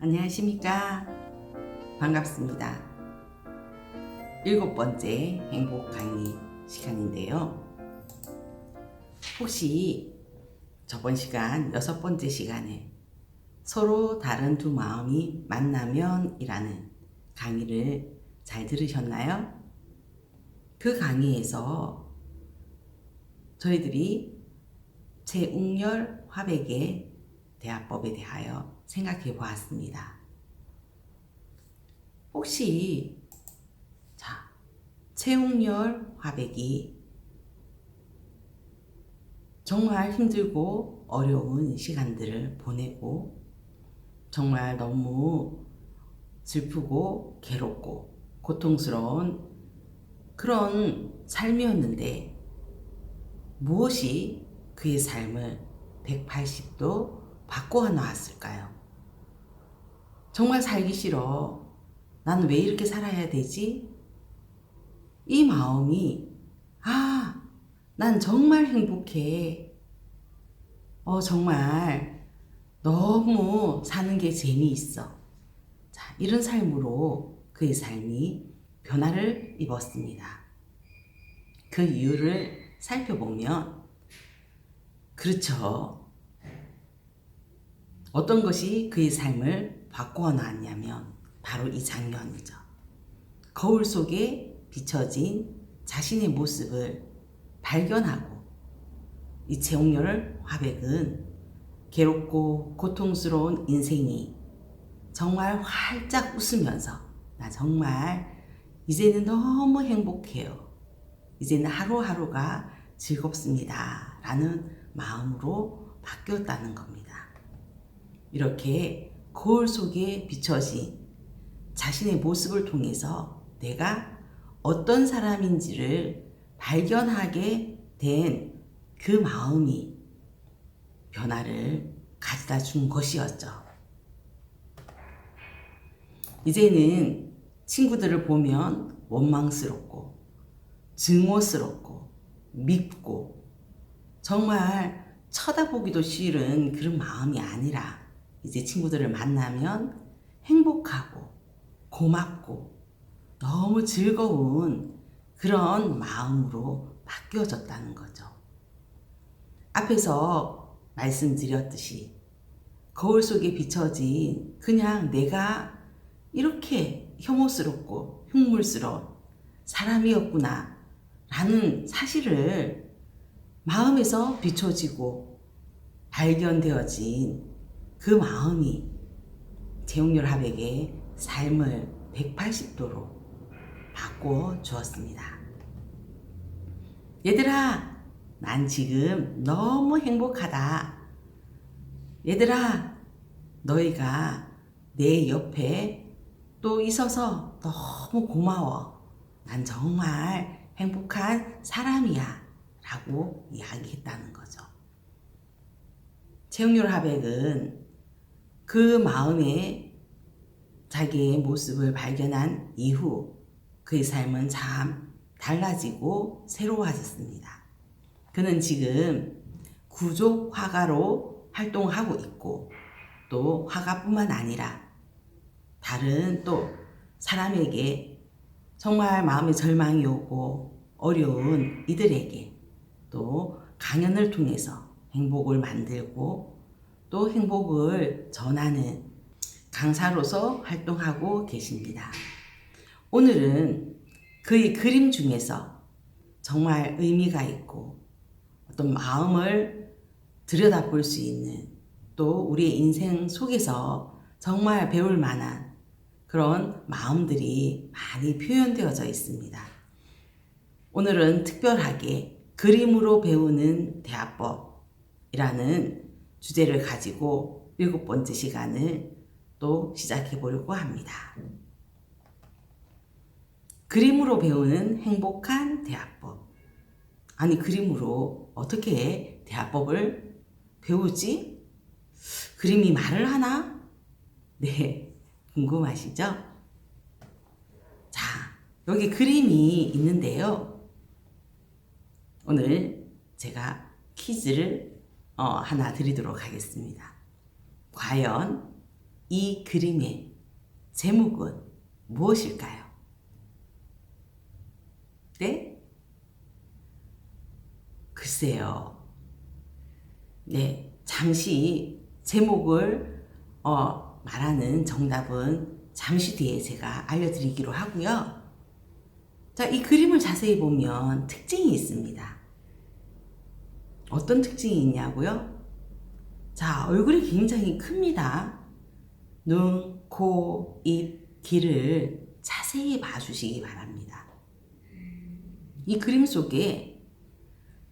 안녕하십니까. 반갑습니다. 일곱 번째 행복 강의 시간인데요. 혹시 저번 시간 여섯 번째 시간에 서로 다른 두 마음이 만나면이라는 강의를 잘 들으셨나요? 그 강의에서 저희들이 제웅열 화백의 대화법에 대하여 생각해 보았습니다. 혹시 자 채용열 화백이 정말 힘들고 어려운 시간들을 보내고 정말 너무 슬프고 괴롭고 고통스러운 그런 삶이었는데 무엇이 그의 삶을 180도 바꿔 나왔을까요? 정말 살기 싫어. 나는 왜 이렇게 살아야 되지? 이 마음이, 아, 난 정말 행복해. 어, 정말 너무 사는 게 재미있어. 자, 이런 삶으로 그의 삶이 변화를 입었습니다. 그 이유를 살펴보면, 그렇죠. 어떤 것이 그의 삶을 바꾸어 나왔냐면 바로 이 장면이죠. 거울 속에 비춰진 자신의 모습을 발견하고 이 채용렬 화백은 괴롭고 고통스러운 인생이 정말 활짝 웃으면서 나 정말 이제는 너무 행복해요. 이제는 하루하루가 즐겁습니다. 라는 마음으로 바뀌었다는 겁니다. 이렇게 거울 속에 비춰진 자신의 모습을 통해서 내가 어떤 사람인지를 발견하게 된 그 마음이 변화를 가져다 준 것이었죠. 이제는 친구들을 보면 원망스럽고 증오스럽고 밉고 정말 쳐다보기도 싫은 그런 마음이 아니라 이제 친구들을 만나면 행복하고 고맙고 너무 즐거운 그런 마음으로 바뀌어졌다는 거죠. 앞에서 말씀드렸듯이 거울 속에 비춰진 그냥 내가 이렇게 혐오스럽고 흉물스러운 사람이었구나 라는 사실을 마음에서 비춰지고 발견되어진 그 마음이 재용렬 합에게 삶을 180도로 바꿔 주었습니다. 얘들아, 난 지금 너무 행복하다. 얘들아, 너희가 내 옆에 또 있어서 너무 고마워. 난 정말 행복한 사람이야. 라고 이야기했다는 거죠. 채용률 하백은 그 마음에 자기의 모습을 발견한 이후 그의 삶은 참 달라지고 새로워졌습니다. 그는 지금 구족 화가로 활동하고 있고 또 화가뿐만 아니라 다른 또 사람에게 정말 마음의 절망이 오고 어려운 이들에게 또 강연을 통해서 행복을 만들고 또 행복을 전하는 강사로서 활동하고 계십니다. 오늘은 그의 그림 중에서 정말 의미가 있고 어떤 마음을 들여다 볼 수 있는 또 우리의 인생 속에서 정말 배울 만한 그런 마음들이 많이 표현되어져 있습니다. 오늘은 특별하게 그림으로 배우는 대화법이라는 주제를 가지고 일곱 번째 시간을 또 시작해 보려고 합니다. 그림으로 배우는 행복한 대화법. 아니, 그림으로 어떻게 대화법을 배우지? 그림이 말을 하나? 네, 궁금하시죠? 자, 여기 그림이 있는데요. 오늘 제가 퀴즈를 어, 하나 드리도록 하겠습니다. 과연 이 그림의 제목은 무엇일까요? 네? 글쎄요. 네, 잠시 제목을 어, 말하는 정답은 잠시 뒤에 제가 알려드리기로 하고요. 자, 이 그림을 자세히 보면 특징이 있습니다. 어떤 특징이 있냐고요? 자, 얼굴이 굉장히 큽니다. 눈, 코, 입, 귀를 자세히 봐주시기 바랍니다. 이 그림 속에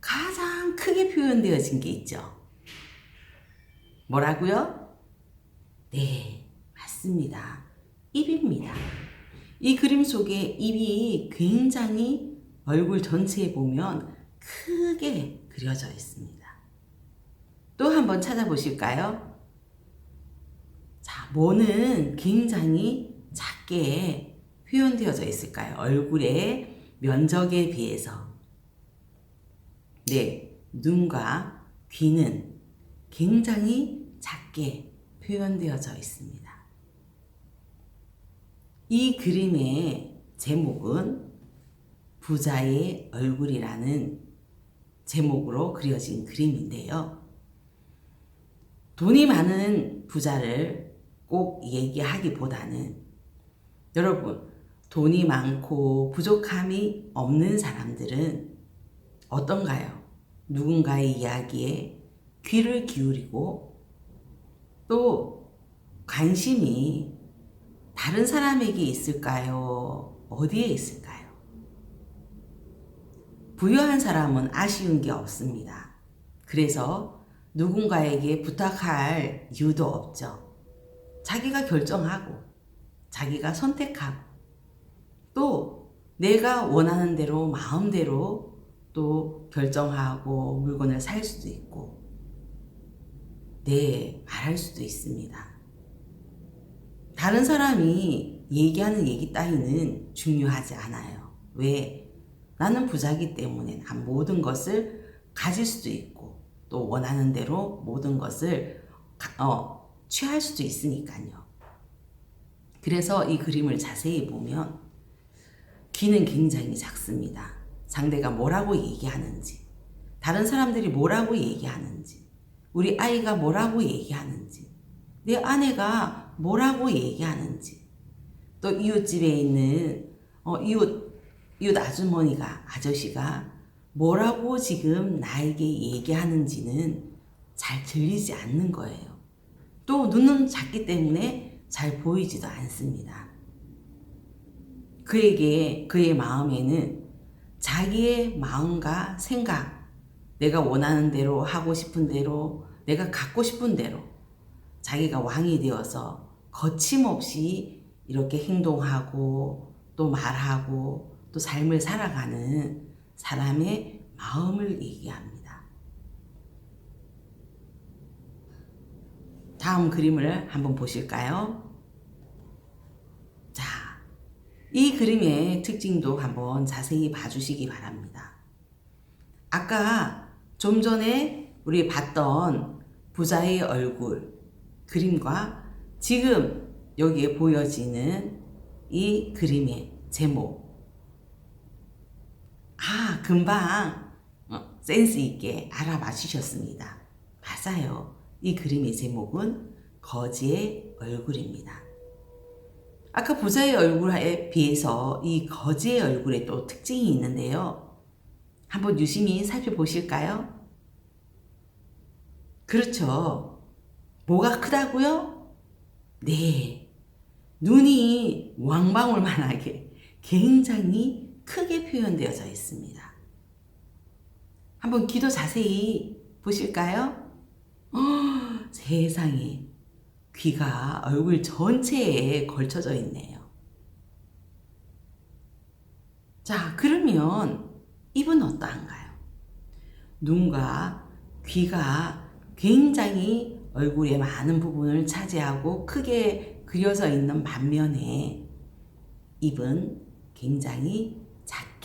가장 크게 표현되어진 게 있죠. 뭐라고요? 네, 맞습니다. 입입니다. 이 그림 속에 입이 굉장히 얼굴 전체에 보면 크게 그려져 있습니다. 또 한번 찾아보실까요? 자, 뭐는 굉장히 작게 표현되어져 있을까요? 얼굴의 면적에 비해서. 네, 눈과 귀는 굉장히 작게 표현되어져 있습니다. 이 그림의 제목은 부자의 얼굴이라는 제목으로 그려진 그림인데요. 돈이 많은 부자를 꼭 얘기하기보다는 여러분, 돈이 많고 부족함이 없는 사람들은 어떤가요? 누군가의 이야기에 귀를 기울이고 또 관심이 다른 사람에게 있을까요? 어디에 있을까요? 부유한 사람은 아쉬운 게 없습니다. 그래서 누군가에게 부탁할 이유도 없죠. 자기가 결정하고, 자기가 선택하고, 또 내가 원하는 대로 마음대로 또 결정하고 물건을 살 수도 있고, 네, 말할 수도 있습니다. 다른 사람이 얘기하는 얘기 따위는 중요하지 않아요. 왜? 나는 부자기 때문에 난 모든 것을 가질 수도 있고 또 원하는 대로 모든 것을 어, 취할 수도 있으니까요. 그래서 이 그림을 자세히 보면 귀는 굉장히 작습니다. 상대가 뭐라고 얘기하는지, 다른 사람들이 뭐라고 얘기하는지, 우리 아이가 뭐라고 얘기하는지, 내 아내가 뭐라고 얘기하는지, 또 이웃집에 있는 어, 이웃 이웃 아주머니가 아저씨가 뭐라고 지금 나에게 얘기하는지는 잘 들리지 않는 거예요. 또 눈은 작기 때문에 잘 보이지도 않습니다. 그에게 그의 마음에는 자기의 마음과 생각, 내가 원하는 대로 하고 싶은 대로, 내가 갖고 싶은 대로 자기가 왕이 되어서 거침없이 이렇게 행동하고 또 말하고 또 삶을 살아가는 사람의 마음을 얘기합니다. 다음 그림을 한번 보실까요? 자, 이 그림의 특징도 한번 자세히 봐주시기 바랍니다. 아까 좀 전에 우리 봤던 부자의 얼굴 그림과 지금 여기에 보여지는 이 그림의 제목. 아, 금방 어, 센스 있게 알아맞히셨습니다. 맞아요. 이 그림의 제목은 거지의 얼굴입니다. 아까 부자의 얼굴에 비해서 이 거지의 얼굴에 또 특징이 있는데요. 한번 유심히 살펴보실까요? 그렇죠. 뭐가 크다고요? 네. 눈이 왕방울만하게 굉장히 크게 표현되어져 있습니다. 한번 귀도 자세히 보실까요? 어, 세상에 귀가 얼굴 전체에 걸쳐져 있네요. 자, 그러면 입은 어떠한가요? 눈과 귀가 굉장히 얼굴의 많은 부분을 차지하고 크게 그려져 있는 반면에 입은 굉장히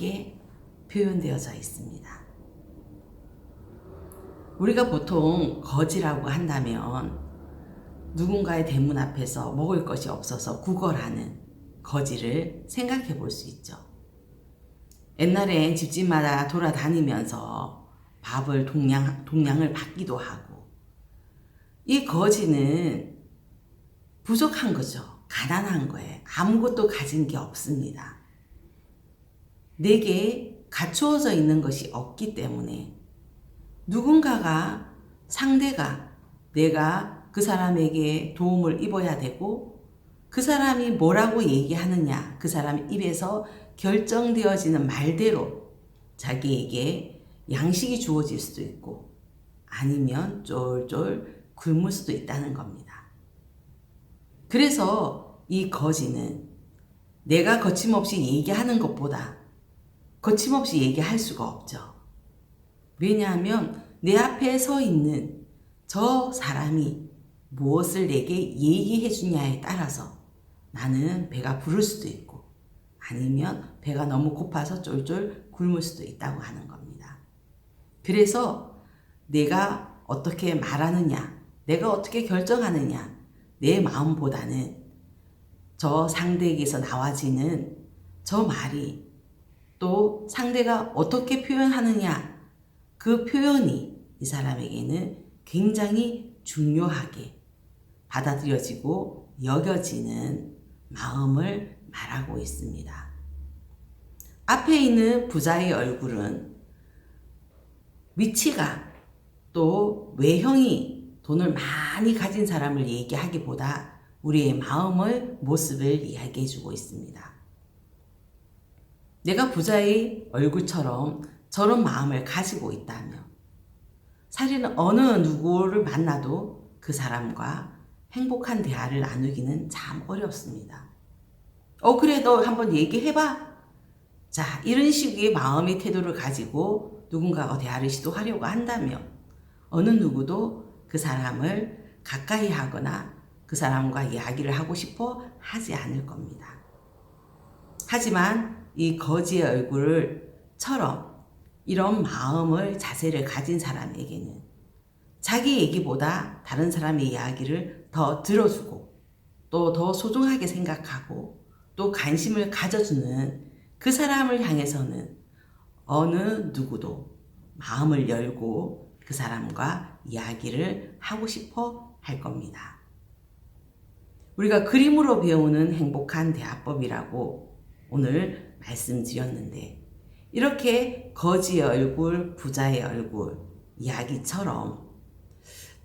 작게 표현되어져 있습니다. 우리가 보통 거지라고 한다면 누군가의 대문 앞에서 먹을 것이 없어서 구걸하는 거지를 생각해 볼 수 있죠. 옛날엔 집집마다 돌아다니면서 밥을 동량, 동량을 받기도 하고, 이 거지는 부족한 거죠. 가난한 거예요. 아무것도 가진 게 없습니다. 내게 갖추어져 있는 것이 없기 때문에 누군가가 상대가 내가 그 사람에게 도움을 입어야 되고 그 사람이 뭐라고 얘기하느냐 그 사람 입에서 결정되어지는 말대로 자기에게 양식이 주어질 수도 있고 아니면 쫄쫄 굶을 수도 있다는 겁니다. 그래서 이 거지는 내가 거침없이 얘기하는 것보다 거침없이 얘기할 수가 없죠. 왜냐하면 내 앞에 서 있는 저 사람이 무엇을 내게 얘기해 주냐에 따라서 나는 배가 부를 수도 있고 아니면 배가 너무 고파서 쫄쫄 굶을 수도 있다고 하는 겁니다. 그래서 내가 어떻게 말하느냐, 내가 어떻게 결정하느냐, 내 마음보다는 저 상대에게서 나와지는 저 말이 또 상대가 어떻게 표현하느냐, 그 표현이 이 사람에게는 굉장히 중요하게 받아들여지고 여겨지는 마음을 말하고 있습니다. 앞에 있는 부자의 얼굴은 위치가 또 외형이 돈을 많이 가진 사람을 얘기하기보다 우리의 마음의 모습을 이야기해 주고 있습니다. 내가 부자의 얼굴처럼 저런 마음을 가지고 있다면 사실은 어느 누구를 만나도 그 사람과 행복한 대화를 나누기는 참 어렵습니다. 어, 그래, 너 한번 얘기해봐. 자, 이런 식의 마음의 태도를 가지고 누군가가 대화를 시도하려고 한다면 어느 누구도 그 사람을 가까이 하거나 그 사람과 이야기를 하고 싶어 하지 않을 겁니다. 하지만 이 거지의 얼굴처럼 이런 마음을 자세를 가진 사람에게는 자기 얘기보다 다른 사람의 이야기를 더 들어주고 또 더 소중하게 생각하고 또 관심을 가져주는 그 사람을 향해서는 어느 누구도 마음을 열고 그 사람과 이야기를 하고 싶어 할 겁니다. 우리가 그림으로 배우는 행복한 대화법이라고 오늘 말씀드렸는데 이렇게 거지의 얼굴, 부자의 얼굴 이야기처럼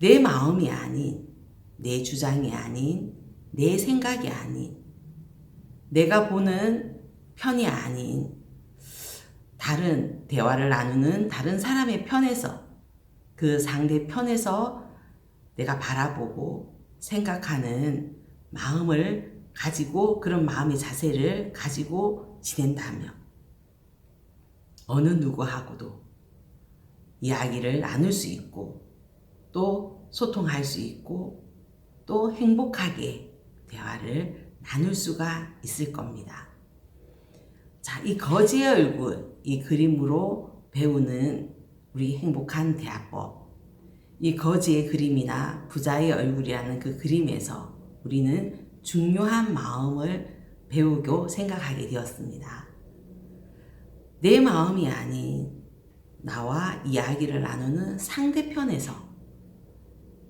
내 마음이 아닌 내 주장이 아닌 내 생각이 아닌 내가 보는 편이 아닌 다른 대화를 나누는 다른 사람의 편에서 그 상대 편에서 내가 바라보고 생각하는 마음을 가지고 그런 마음의 자세를 가지고 지낸다면 어느 누구하고도 이야기를 나눌 수 있고 또 소통할 수 있고 또 행복하게 대화를 나눌 수가 있을 겁니다. 자, 이 거지의 얼굴, 이 그림으로 배우는 우리 행복한 대화법. 이 거지의 그림이나 부자의 얼굴이라는 그 그림에서 우리는 중요한 마음을 배우고 생각하게 되었습니다. 내 마음이 아닌 나와 이야기를 나누는 상대편에서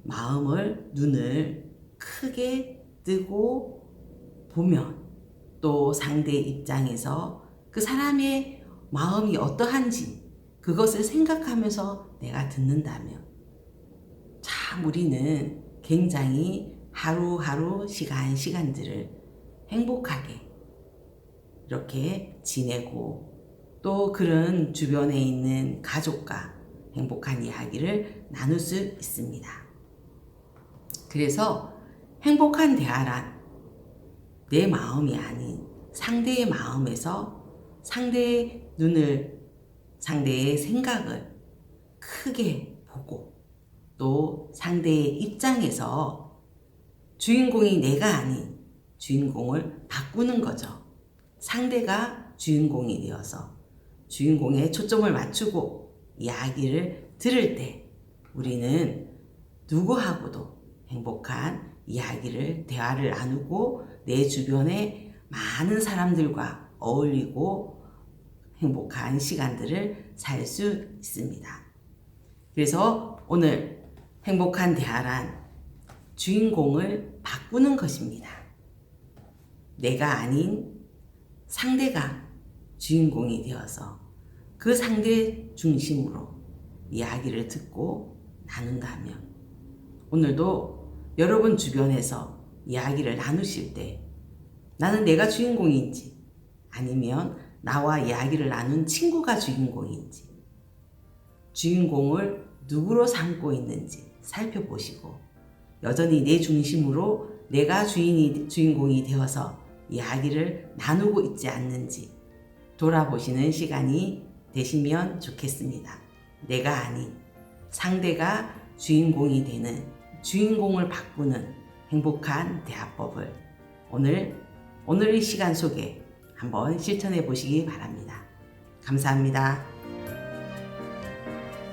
마음을, 눈을 크게 뜨고 보면 또 상대 입장에서 그 사람의 마음이 어떠한지 그것을 생각하면서 내가 듣는다면 참 우리는 굉장히 하루하루 시간 시간들을 행복하게 이렇게 지내고 또 그런 주변에 있는 가족과 행복한 이야기를 나눌 수 있습니다. 그래서 행복한 대화란 내 마음이 아닌 상대의 마음에서 상대의 눈을, 상대의 생각을 크게 보고 또 상대의 입장에서 주인공이 내가 아닌 주인공을 바꾸는 거죠. 상대가 주인공이 되어서 주인공에 초점을 맞추고 이야기를 들을 때 우리는 누구하고도 행복한 이야기를, 대화를 나누고 내 주변에 많은 사람들과 어울리고 행복한 시간들을 살 수 있습니다. 그래서 오늘 행복한 대화란 주인공을 바꾸는 것입니다. 내가 아닌 상대가 주인공이 되어서 그 상대 중심으로 이야기를 듣고 나눈다면 오늘도 여러분 주변에서 이야기를 나누실 때 나는 내가 주인공인지 아니면 나와 이야기를 나눈 친구가 주인공인지 주인공을 누구로 삼고 있는지 살펴보시고 여전히 내 중심으로 내가 주인이 주인공이 되어서 이야기를 나누고 있지 않는지 돌아보시는 시간이 되시면 좋겠습니다. 내가 아닌 상대가 주인공이 되는 주인공을 바꾸는 행복한 대화법을 오늘 오늘 이 시간 속에 한번 실천해 보시기 바랍니다. 감사합니다.